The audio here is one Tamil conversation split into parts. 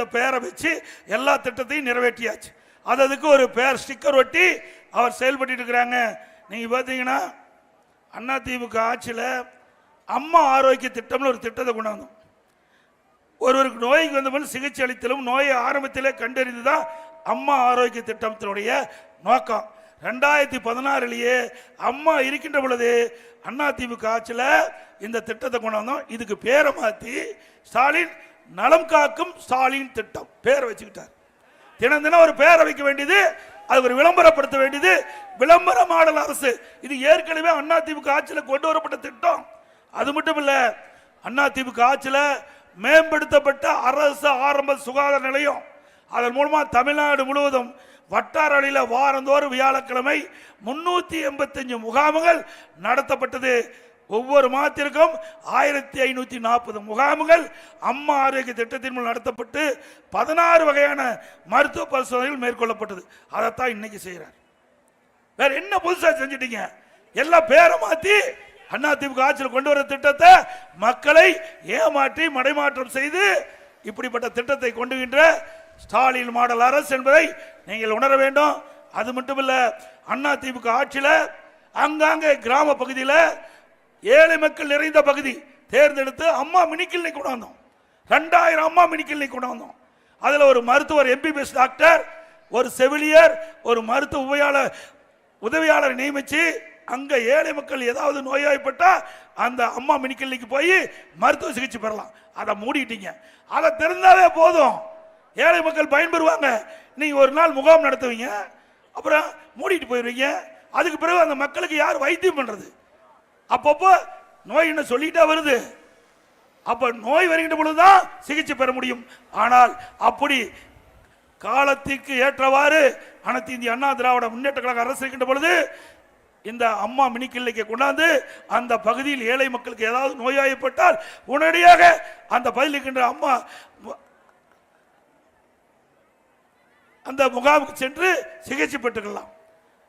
அந்த பெயரை வச்சு எல்லா திட்டத்தையும் நிறைவேற்றியாச்சு. அது அதுக்கு ஒரு பெயர் ஸ்டிக்கர் ஒட்டி அவர் செயல்பட்டு இருக்கிறாங்க. நீங்க பார்த்தீங்கன்னா அண்ணா திமுக ஆட்சியில் அம்மா ஆரோக்கிய திட்டம்னு ஒரு திட்டத்தை கொண்டு வந்தோம் ஒருவருக்கு நோய்க்கு வந்தபோது சிகிச்சை அளித்தலும் நோயை ஆரம்பத்திலே கண்டறிந்து தான் அம்மா ஆரோக்கிய திட்டத்தினுடைய நோக்கம். ரெண்டாயிரத்தி பதினாறுலேயே அம்மா இருக்கின்ற பொழுது அண்ணா திமுக ஆட்சியில் இந்த திட்டத்தை கொண்டு வந்தோம் இதுக்கு பேரை மாற்றி ஸ்டாலின் நலம் காக்கும் ஸ்டாலின் திட்டம். பேரை வச்சுக்கிட்டார். தினம் தினம் ஒரு பேரை வைக்க வேண்டியது அது ஒரு விளம்பரப்படுத்த வேண்டியது. விளம்பர மாடல் அரசு. இது ஏற்கனவே அண்ணா திமுக ஆட்சியில் கொண்டு வரப்பட்ட திட்டம். அது மட்டும் இல்ல அண்ணா திமுக ஆட்சியில் மேம்படுத்தப்பட்ட அரசு ஆரம்ப சுகாதார நிலையம். அதன் மூலமா தமிழ்நாடு முழுவதும் வட்டார அளவில் வாரந்தோறும் வியாழக்கிழமை முன்னூத்தி எண்பத்தஞ்சு முகாம்கள் நடத்தப்பட்டது. ஒவ்வொரு மாதத்திற்கும் ஆயிரத்தி ஐநூத்தி நாற்பது முகாம்கள் அம்மா ஆரோக்கிய திட்டத்தின் மூலம் நடத்தப்பட்டு பதினாறு வகையான மருத்துவ பரிசோதனைகள் மேற்கொள்ளப்பட்டது. அதைத்தான் இன்னைக்கு செய்கிறார் வேற என்ன புதுசா செஞ்சிட்டீங்க? எல்லாம் பேரை மாத்தி அண்ணா திமுக ஆட்சியில் கொண்டு வர திட்டத்தை மக்களை ஏமாற்றி மடைமாற்றம் செய்து இப்படிப்பட்ட திட்டத்தை கொண்டுகின்ற ஸ்டாலின் மாடல் அரசு என்பதை நீங்கள் உணர வேண்டும். அது மட்டுமல்ல அண்ணா திமுக ஆட்சியில் அங்காங்கே கிராம பகுதியில் ஏழை மக்கள் நிறைந்த பகுதி தேர்ந்தெடுத்து அம்மா மினிக்கிள்ளை கொண்டாந்தோம் வந்தோம். ரெண்டாயிரம் அம்மா மினிக்கிள்ளை கொண்டாந்தோம் கொண்டு வந்தோம் ஒரு மருத்துவர் எம்பிபிஎஸ் டாக்டர் ஒரு செவிலியர் ஒரு மருத்துவ உபயாளர் உதவியாளரை நியமித்து அங்கே ஏழை மக்கள் ஏதாவது நோய்வாய்ப்பட்டா அந்த அம்மா மினிக்கிள்ளைக்கு போய் மருத்துவ சிகிச்சை பெறலாம். அதை மூடிட்டீங்க. அதை தெரிந்தாலே போதும். ஏழை மக்கள் பயன்பெறுவாங்க. நீங்கள் ஒரு நாள் முகாம் நடத்துவீங்க. அப்புறம் மூடிட்டு போயிடுவீங்க அதுக்கு பிறகு அந்த மக்களுக்கு யார் வைத்தியம் பண்ணுறது அப்பப்போ நோய் என்ன சொல்லிட்டே வருது. அப்ப நோய் வருகின்ற பொழுதுதான் சிகிச்சை பெற முடியும். ஆனால் அப்படி காலத்திற்கு ஏற்றவாறு அனைத்து இந்திய அண்ணா திராவிட முன்னேற்ற கழக அரசு இருக்கின்ற பொழுது இந்த அம்மா மினி கிளினிக்கை கொண்டாந்து அந்த பகுதியில் ஏழை மக்களுக்கு ஏதாவது நோயாய்ப்பட்டால் உடனடியாக அந்த பகுதியில் இருக்கின்ற அம்மா அந்த முகாமுக்கு சென்று சிகிச்சை பெற்றுக்கலாம்.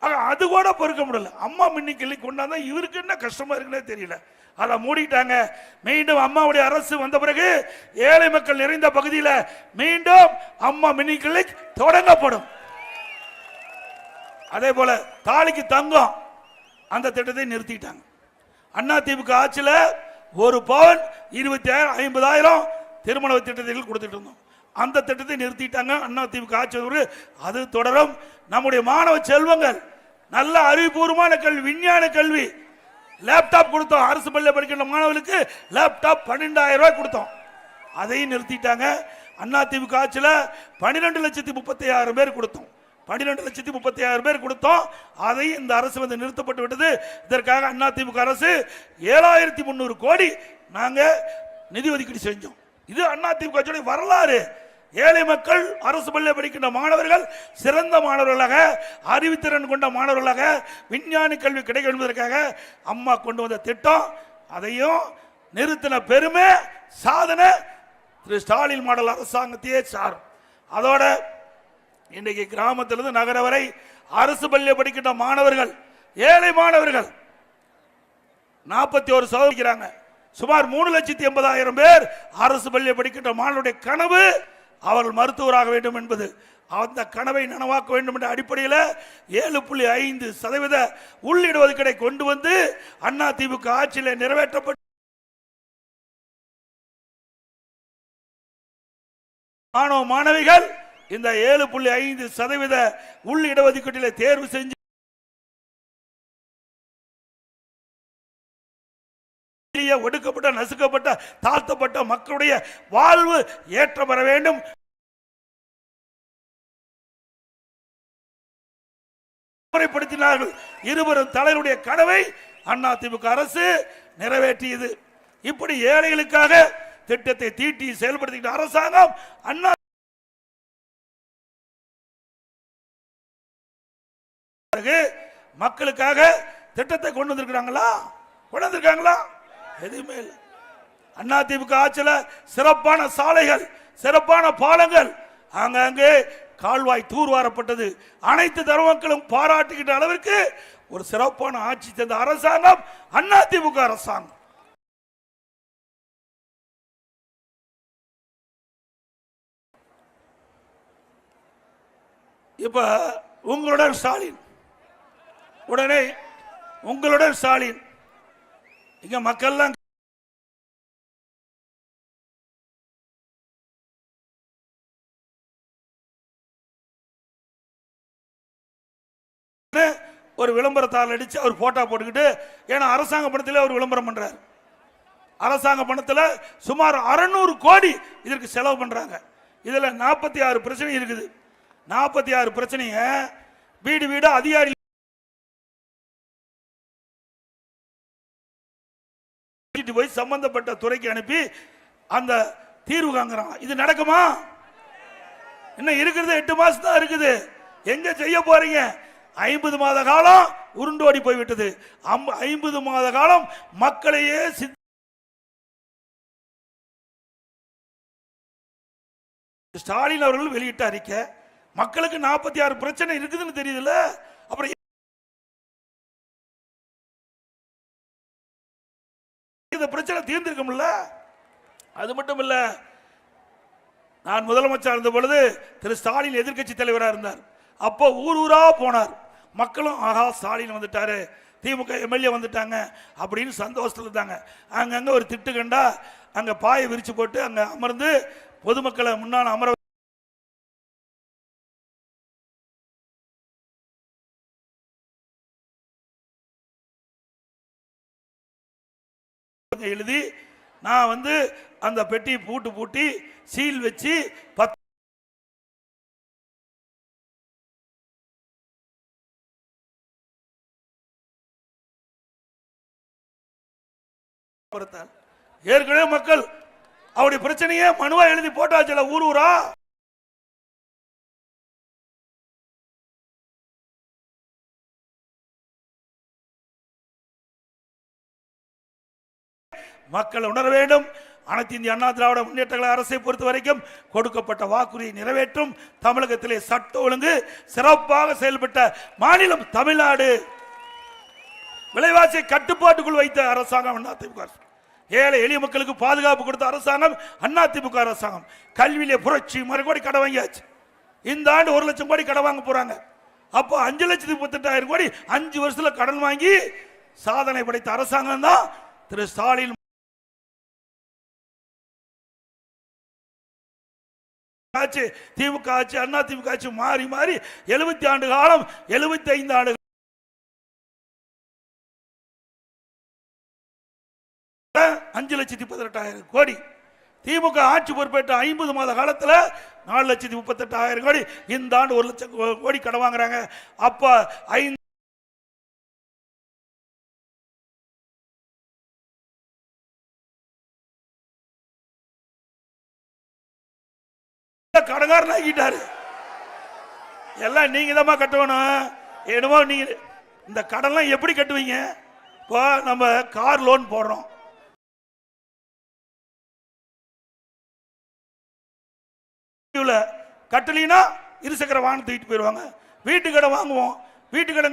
அது கூட பொறுக்க முடியல. அம்மா மின்னி கொண்டாந்தா இவருக்கு என்ன கஷ்டமா இருக்குன்னே தெரியல. அதை மூடிட்டாங்க. மீண்டும் அம்மாவுடைய அரசு வந்த பிறகு ஏழை மக்கள் நிறைந்த பகுதியில் மீண்டும் அம்மா மினி கிளினிக் தொடங்கப்படும். அதே போல தாலிக்கு தங்கம் அந்த திட்டத்தை நிறுத்திட்டாங்க. அண்ணா திமுக ஆட்சியில் ஒரு பவுன் இருபத்தி ஆயிரம் ஐம்பதாயிரம் திருமண திட்டத்தில் கொடுத்துட்டு இருந்தோம். அந்த திட்டத்தை நிறுத்திட்டாங்க. அண்ணா திமுக ஆட்சி ஒரு அது தொடரும். நம்முடைய மாணவ செல்வங்கள் நல்ல அறிவுபூர்வமான கல்வி விஞ்ஞான கல்வி. லேப்டாப் கொடுத்தோம். அரசு பள்ளியில் படிக்கின்ற மாணவர்களுக்கு லேப்டாப் பன்னெண்டாயிரம் ரூபாய் கொடுத்தோம். அதையும் நிறுத்திட்டாங்க. அண்ணா திமுக ஆட்சியில் பன்னிரெண்டு லட்சத்தி முப்பத்தி ஆயிரம் பேர் கொடுத்தோம். பன்னிரெண்டு லட்சத்தி முப்பத்தி ஆயிரம் பேர் கொடுத்தோம். அதையும் இந்த அரசு வந்து நிறுத்தப்பட்டு விட்டது. இதற்காக அண்ணா திமுக அரசு ஏழாயிரத்தி முந்நூறு கோடி நாங்கள் நிதி ஒதுக்கீடு செஞ்சோம். இது அண்ணா திமுக வரலாறு. ஏழை மக்கள் அரசு பள்ளியில் படிக்கின்ற மாணவர்கள் சிறந்த மாணவர்களாக அறிவுத்திறன் கொண்ட மாணவர்களாக விஞ்ஞானி கல்வி கிடைக்கும் என்பதற்காக அம்மா கொண்டு வந்த திட்டம். அதையும் நிறுத்தின பெருமை சாதனை திரு ஸ்டாலின் மாடல் அரசாங்கத்தையே சாரும். அதோட இன்றைக்கு கிராமத்திலிருந்து நகர வரை அரசு பள்ளியில் படிக்கின்ற மாணவர்கள் ஏழை மாணவர்கள் நாற்பத்தி ஒரு சதவீதம் சுமார் மூணு லட்சத்தி எண்பதாயிரம் பேர் அரசு பள்ளியில் படிக்கின்ற மாணவருடைய கனவு அவர்கள் மருத்துவராக வேண்டும் என்பது அந்த கனவை நனவாக்க வேண்டும் என்ற அடிப்படையில் ஏழு புள்ளி ஐந்து சதவீத உள்ளிட ஒதுக்கீடை கொண்டு வந்து அண்ணா திமுக ஆட்சியில் நிறைவேற்றப்பட்டு மாணவ மாணவிகள் இந்த ஏழு புள்ளி ஐந்து சதவீத உள் இடஒதுக்கீட்டில் தேர்வு செஞ்சு எளிய, ஒடுக்கப்பட்ட நசுக்கப்பட்ட தாழ்த்தப்பட்ட மக்களுடைய வாழ்வு ஏற்றம் பெற வேண்டும். முறைப்படுத்தினார்கள். இருவரும் தலைவருடைய கனவை அதிமுக அரசு நிறைவேற்றியது. இப்படி ஏழைகளுக்காக திட்டத்தை தீட்டி செயல்படுத்துகின்ற அரசாங்கம் அண்ணா மக்களுக்காக திட்டத்தை கொண்டு வந்திருக்கிறாங்களா? கொண்டு வந்திருக்காங்களா? எதுவுமே இல்லை. அண்ணா திமுக ஆட்சியில் சிறப்பான சாலைகள் சிறப்பான பாலங்கள் அங்கங்கே கால்வாய் தூர்வாரப்பட்டது. அனைத்து தர்மக்களும் பாராட்டுகின்ற அளவிற்கு ஒரு சிறப்பான ஆட்சி தந்த அரசாங்கம் அண்ணா திமுக அரசாங்கம். இப்ப உங்களுடன் ஸ்டாலின். உடனே உங்களுடன் ஸ்டாலின். இங்க மக்கள்லாம் ஒரு விளம்பரத்தால் அடிச்சு அவர் போட்டோ போட்டுக்கிட்டு ஏன்னா அரசாங்க பணத்தில் அவர் விளம்பரம் பண்றார். அரசாங்க பணத்தில் சுமார் அறநூறு கோடி இதற்கு செலவு பண்றாங்க. இதுல நாற்பத்தி ஆறு பிரச்சனை இருக்குது. நாற்பத்தி ஆறு பிரச்சனையை வீடு வீடு அதிகாரி சம்பந்தப்பட்ட துறைக்கு அனுப்பி அந்த தீர்வு காங்குறான் இது நடக்குமா? இன்னும் இருக்கிறது எட்டு மாசம் தான் இருக்குது. எங்க செய்ய போறீங்க? ஐம்பது மாத காலம் உருண்டோடி போய்விட்டது. ஐம்பது மாத காலம் மக்களையே ஸ்டாலின் அவர்கள் வெளியிட்ட அறிக்கை மக்களுக்கு நாற்பத்தி ஆறு பிரச்சனை இருக்குதுன்னு தெரியுதுல்ல? அப்புறம் இந்த பிரச்சனை தீர்ந்திருக்கும்ல? அது மட்டும் இல்ல நான் முதலமைச்சர் இருந்த பொழுது திரு ஸ்டாலின் எதிர்க்கட்சி தலைவராக இருந்தார். அப்போ ஊர் ஊரா போனார். மக்களும் ஆஹா ஸ்டாலின் வந்துட்டாரு திமுக எம்எல்ஏ வந்துட்டாங்க அப்படின்னு சந்தோஷத்தில் இருந்தாங்க. அங்கங்க ஒரு திட்டு கண்டா அங்க பாயை விரிச்சு போட்டு அங்க அமர்ந்து பொதுமக்களை முன்னால் அமர எழுதி நான் வந்து அந்த பெட்டி பூட்டு பூட்டி சீல் வச்சு பத்து ஏற்கனவே மக்கள் அவருடைய பிரச்சனையே மனுவா எழுதி போட்டாச்சுல ஊர் ஊரா? மக்கள் உணர வேண்டும். அனைத்து இந்திய அண்ணா திராவிட முன்னேற்ற அரசை பொறுத்த வரைக்கும் கொடுக்கப்பட்ட வாக்குறுதியை நிறைவேற்றும். தமிழகத்திலே சட்ட ஒழுங்கு சிறப்பாக செயல்பட்ட மாநிலம் தமிழ்நாடு. விலைவாசியை கட்டுப்பாட்டுக்குள் வைத்த அரசாங்கம் அதிமுக அரசு. ஏழை எளிய மக்களுக்கு பாதுகாப்பு கொடுத்த அரசாங்கம் அதிமுக அரசாங்கம். கல்வியிலே புரட்சி மறுபடி கடன் வாங்கியாச்சு. இந்த ஆண்டு ஒரு லட்சம் கோடி கடன் வாங்க போறாங்க. அப்போ அஞ்சு லட்சத்தி முப்பத்தெட்டாயிரம் கோடி அஞ்சு வருஷத்துல கடன் வாங்கி சாதனை படைத்த அரசாங்கம் தான் திரு ஸ்டாலின் ஆட்சி திமுக ஆட்சி அண்ணா திமுக ஆட்சி மாறி மாறி எழுபத்தி ஆண்டு காலம் எழுபத்தி ஐந்து ஆண்டு அஞ்சு லட்சத்தி பதினெட்டாயிரம் கோடி. திமுக ஆட்சி பொறுப்பேற்ற ஐம்பது மாத காலத்துல நாலு லட்சத்தி முப்பத்தெட்டாயிரம் கோடி. இந்த ஆண்டு ஒரு லட்சம் கோ- கோடி கடன் வாங்குறாங்க. அப்போ ஐந்து கடங்காரன் ஆக்கிட்டாரு எல்லாம் நீங்க தான் கட்டணும். என்னமோ நீங்க இந்த கடன்லாம் எப்படி கட்டுவீங்க? இப்போ நம்ம கார் லோன் போடுறோம். கட்டலினா இருசக்கர வாகனம் தூக்கிட்டு போயிடுவாங்க. வீட்டு கடை வாங்குவோம். வீட்டு கடை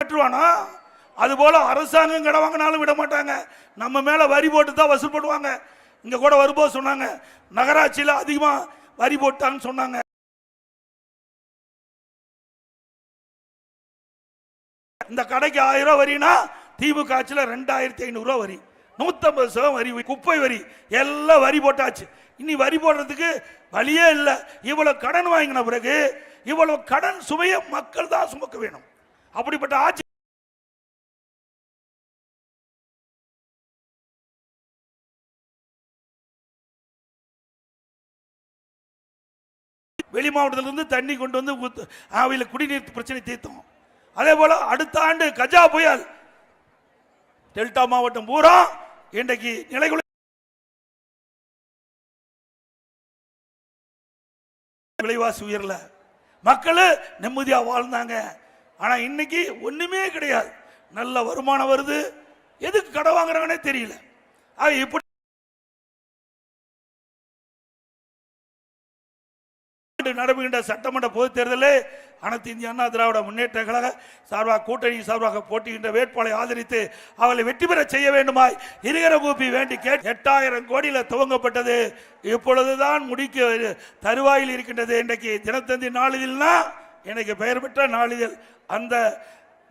கட்டுவானா? அது போல அரசாங்கம் கடை வாங்கினாலும் விட மாட்டாங்க. நம்ம மேல வரி போட்டு தான் வசூல் பண்ணுவாங்க. இங்க கூட வரும்போது சொன்னாங்க நகராட்சியில அதிகமா வரி போட்டாங்கன்னு சொன்னாங்க. இந்த கடைக்கு ஆயிரம் ரூபாய் வரினா திமுக ஆட்சியில் ரெண்டாயிரத்தி ஐநூறு வரி. நூத்தம்பது சதவீதம் வரி குப்பை வரி. எல்லாம் வரி போட்டாச்சு. இனி வரி போடுறதுக்கு வழியே இல்லை. இவ்வளவு கடன் வாங்கின பிறகு இவ்வளவு கடன் சுமையை மக்கள் தான் சுமக்க வேணும். அப்படிப்பட்ட ஆட்சி வெளி மாவட்டத்திலிருந்து தண்ணி கொண்டு வந்து ஆவியில் குடிநீர் பிரச்சனை தீர்த்தோம். அதே போல அடுத்த ஆண்டு கஜா புயல். டெல்டா மாவட்டம் பூரா இன்றைக்கு நிலைகுலை விலைவாசி உயரல. மக்கள் நிம்மதியாக வாழ்ந்தாங்க. ஆனா இன்னைக்கு ஒண்ணுமே கிடையாது. நல்ல வருமானம் வருது. எதுக்கு கடை வாங்குறாங்கன்னே தெரியல. ஆக இப்படி நடைபெறுகின்ற சட்டமன்ற பொதுத் தேர்தலில் அனைத்து இந்திய அண்ணா திராவிட முன்னேற்ற கழக சார்பாக கூட்டணி சார்பாக போட்டியின்ற வேட்பாளரை ஆதரித்து அவளை வெற்றி பெற செய்ய வேண்டுமாய் இருகர கூப்பி வேண்டி கேட்டு எட்டாயிரம் கோடியில் துவங்கப்பட்டது. இப்பொழுதுதான் முடிக்க தருவாயில் இருக்கின்றது. இன்றைக்கு தினத்தந்தி நாளிதழ்னா எனக்கு பெயர் பெற்ற நாளிதழ். அந்த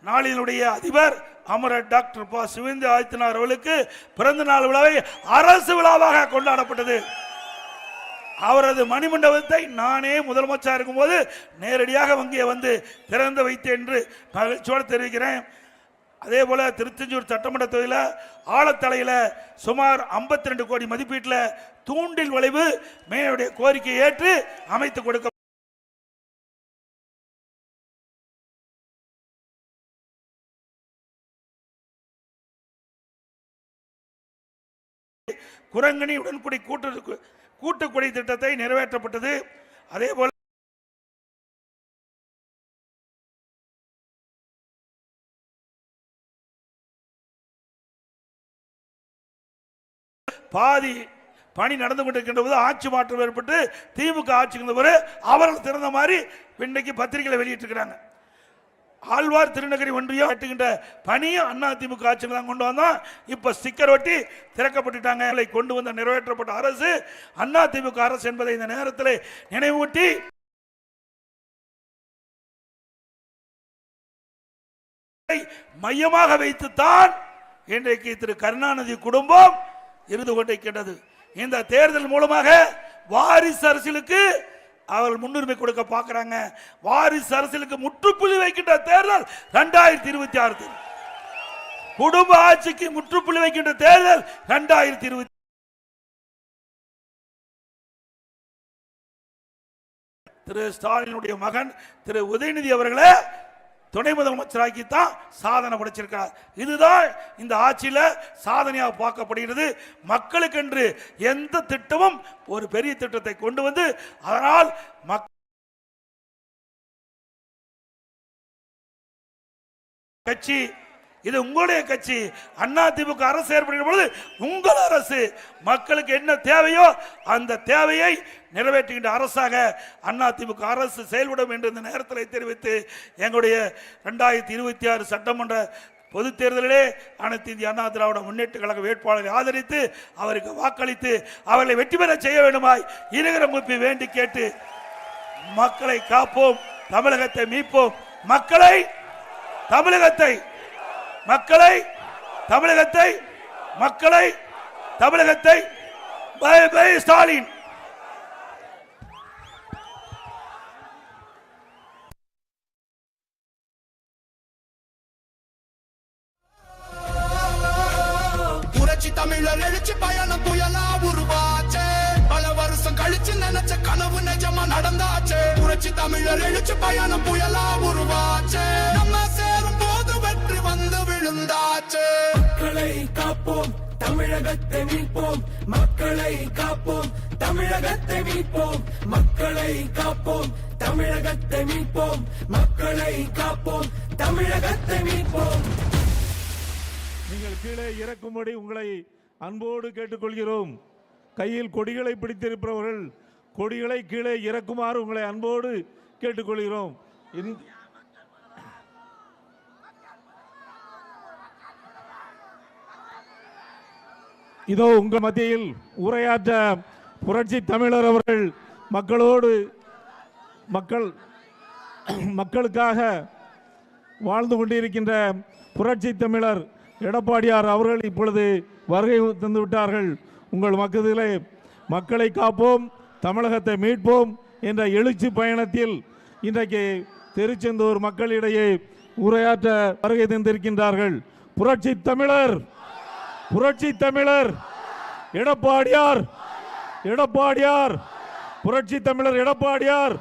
நாளினுடைய அதிபர் அமரர் டாக்டர் ப. சிவேந்திர ஆதித்யநாத் அவர்களுக்கு பிறந்த நாள் விழாவை அரசு விழாவாக கொண்டாடப்பட்டது. அவரது மணிமண்டபத்தை நானே முதலமைச்சர் இருக்கும்போது நேரடியாக வங்கியை வந்து திறந்து வைத்தேன் என்று மகிழ்ச்சியோடு தெரிவிக்கிறேன். அதே போல திருச்செஞ்சூர் சட்டமன்ற தொகுதியில் ஆழத்தலையில் சுமார் 52 ரெண்டு கோடி மதிப்பீட்டில் தூண்டில் வளைவு மேயனுடைய கோரிக்கையை ஏற்று அமைத்து கொடுக்க குரங்கணி உடன்குடி கூட்டு கூட்டுக்குடி திட்டத்தை நிறைவேற்றப்பட்டது. அதே போல பாதி பணி நடந்து கொண்டிருக்கின்ற போது ஆட்சி மாற்றம் ஏற்பட்டு திமுக ஆட்சிக்கு வந்தவர் அவர்கள் திறந்த மாதிரி இன்னைக்கு பத்திரிகையில் வெளியிட்டிருக்கிறாங்க. ஆழ்வார் திருநகரி ஒன்றியம் கட்டுகின்ற பணியும் அண்ணா திமுக ஆட்சியில் தான் கொண்டு வந்தோம். இப்போ ஸ்டிக்கர் ஒட்டி திறக்கப்பட்டுட்டாங்க. கொண்டு வந்த நிறைவேற்றப்பட்ட அரசு அண்ணா திமுக அரசு என்பதை இந்த நேரத்தில் நினைவூட்டி மையமாக வைத்துத்தான் இன்றைக்கு திரு கருணாநிதி குடும்பம் இருந்து கொண்டிருக்கின்றது. இந்த தேர்தல் மூலமாக வாரிசு அரசியலுக்கு அவர்கள் முன்னுரிமை கொடுக்க பார்க்குறாங்க வாரிசு அரசியலுக்கு முற்றுப்புள்ளி வைக்கின்ற தேர்தல் ரெண்டாயிரத்தி இருபத்தி ஆறு தேர்தல். குடும்ப ஆட்சிக்கு முற்றுப்புள்ளி வைக்கின்ற தேர்தல் ரெண்டாயிரத்தி இருபத்தி திரு ஸ்டாலினுடைய மகன் திரு உதயநிதி அவர்களை துணை முதலமைச்சராக்கி தான் சாதனை படைச்சிருக்கார். இதுதான் இந்த ஆட்சியில் சாதனையாக பார்க்கப்படுகிறது. மக்களுக்கென்று எந்த திட்டமும் ஒரு பெரிய திட்டத்தை கொண்டு வந்து அதனால் மக் கட்சி இது உங்களுடைய கட்சி. அண்ணா திமுக அரசு ஏற்படுகிற பொழுது உங்கள் அரசு மக்களுக்கு என்ன தேவையோ அந்த தேவையை நிறைவேற்றுகின்ற அரசாக அண்ணா திமுக அரசு செயல்படும் என்று இந்த நேரத்தில் தெரிவித்து எங்களுடைய ரெண்டாயிரத்தி இருபத்தி ஆறு சட்டமன்ற பொதுத் தேர்தலிலே அனைத்து இந்திய அண்ணா திராவிட முன்னேற்ற கழக வேட்பாளரை ஆதரித்து அவருக்கு வாக்களித்து அவர்களை வெற்றி பெற செய்ய வேண்டுமாய் இருகிற முப்பி வேண்டி கேட்டு மக்களை காப்போம் தமிழகத்தை மீட்போம். மக்களை தமிழகத்தை மக்களை தமிழகத்தை மக்களை தமிழகத்தை பை பை ஸ்டாலின். புரட்சி தமிழர் எழுச்சி பயணம் புயலா உருவாச்சே. பல வருஷம் கழிச்சு நினைச்ச கனவு நிஜமா நடந்தாச்சே. புரட்சி தமிழர் எழுச்சி பயணம் புயலா உருவாச்சே. நம்ம விழுந்தாச்சே மக்களை காப்போம் தமிழகத்தை மீட்போம். மக்களை காப்போம் தமிழகத்தை மீட்போம். மக்களை காப்போம் தமிழகத்தை மீட்போம். மக்களை காப்போம் தமிழகத்தை மீட்போம். நீங்கள் கீழே இறக்கும்படி உங்களை அன்போடு கேட்டுக்கொள்கிறோம். கையில் கொடிகளை பிடித்திருப்பவர்கள் கொடிகளை கீழே இறக்குமாறு உங்களை அன்போடு கேட்டுக்கொள்கிறோம். இதோ உங்கள் மத்தியில் உரையாற்ற புரட்சி தமிழர் அவர்கள் மக்களோடு மக்கள் மக்களுக்காக வாழ்ந்து கொண்டிருக்கின்ற புரட்சி தமிழர் எடப்பாடியார் அவர்கள் இப்பொழுது வருகை தந்து விட்டார்கள். உங்கள் மக்களிலே மக்களை காப்போம் தமிழகத்தை மீட்போம் என்ற எழுச்சி பயணத்தில் இன்றைக்கு திருச்செந்தூர் மக்களிடையே உரையாற்ற வருகை தந்திருக்கின்றார்கள். புரட்சி தமிழர்! புரட்சி தமிழர் எடப்பாடியார் எடப்பாடியார். புரட்சி தமிழர் எடப்பாடியார்.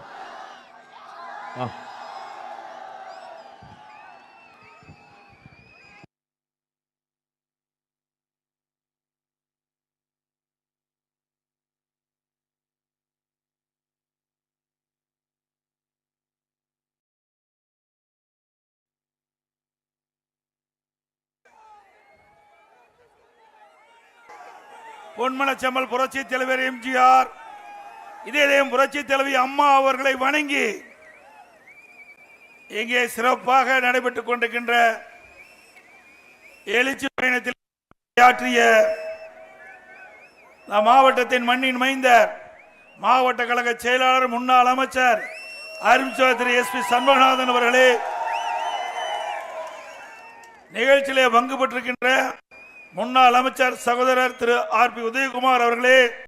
பொன்மனச்செம்மல் புரட்சி தலைவர் எம்ஜிஆர் இதே புரட்சி தலைவி அம்மா அவர்களை வணங்கி இங்கே சிறப்பாக நடைபெற்றுக் கொண்டிருக்கின்ற எழுச்சி பயணத்தில் ஆற்றிய மாவட்டத்தின் மண்ணின் மைந்தர் மாவட்ட கழக செயலாளர் முன்னாள் அமைச்சர் அருண்சோர் எஸ் பி சண்முகநாதன் அவர்களே நிகழ்ச்சியிலே பங்கு பெற்றிருக்கின்ற முன்னாள் அமைச்சர் சகோதரர் திரு ஆர் பி உதயகுமார் அவர்களே.